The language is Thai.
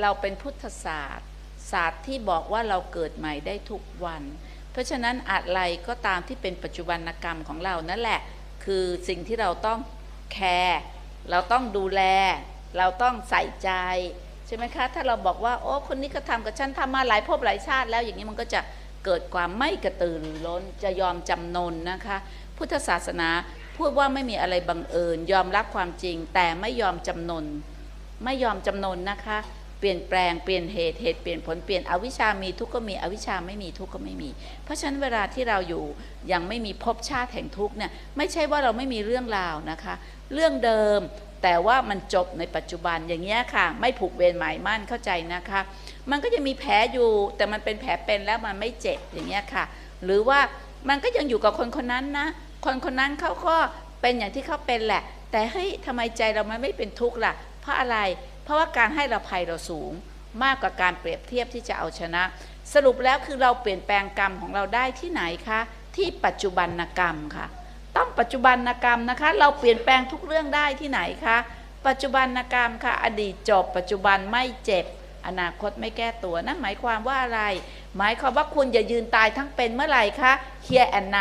เราเป็นพุทธศาสตร์ ศาสตร์ที่บอกว่าเราเกิดใหม่ได้ทุกวัน เพราะฉะนั้นอะไรก็ตามที่เป็นปัจจุบันกรรมของเรานั่นแหละ คือสิ่งที่เราต้องแคร์เราต้องดูแล เราต้องใส่ใจใช่ไหมคะ ถ้าเราบอกว่าโอ้คนนี้ก็ทำกับฉันทำมาหลายภพหลายชาติ แล้วอย่างนี้มันก็จะเกิดความไม่กระตือรือร้นจะยอมจำนนนะคะ พุทธศาสนาพูดว่าไม่มีอะไรบังเอิญ ยอมรับความจริง แต่ไม่ยอมจำนน ไม่ยอมจำนนนะคะ เปลี่ยนแปลงเปลี่ยนเหตุเหตุเปลี่ยนผลเปลี่ยนอวิชามีทุกข์ก็มีอวิชาไม่มีทุกข์ก็ไม่มี เพราะฉะนั้นเวลาที่เราอยู่ยังไม่มีภพชาติแห่งทุกข์เนี่ยไม่ใช่ว่าเราไม่มีเรื่องราวนะคะ เรื่องเดิมแต่ว่ามันจบในปัจจุบันอย่างเงี้ยค่ะ ไม่ผูกเวรหมายมั่นเข้าใจนะคะ มันก็จะมีแผลอยู่แต่มันเป็นแผลเป็นแล้วมันไม่เจ็บอย่างเงี้ยค่ะ หรือว่ามันก็ยังอยู่กับคนคนนั้นนะคนคนนั้นเขาก็เป็นอย่างที่เขาเป็นแหละ แต่เฮ้ยทำไมใจเรามันไม่เป็นทุกข์ล่ะ เพราะอะไร เพราะว่าการให้เราภัยเราสูงมากกว่าการเปรียบเทียบที่จะเอาชนะ สรุปแล้วคือเราเปลี่ยนแปลงกรรมของเราได้ที่ไหนคะ ที่ปัจจุบันกรรมค่ะ ต้องปัจจุบันกรรมนะคะ เราเปลี่ยนแปลงทุกเรื่องได้ที่ไหนคะปัจจุบันกรรมค่ะ อดีตจบ ปัจจุบันไม่เจ็บ อนาคตไม่แก้ตัวนั่นหมายความว่าอะไร หมายความว่าคุณอย่ายืนตายทั้งเป็นเมื่อไหร่คะ here and now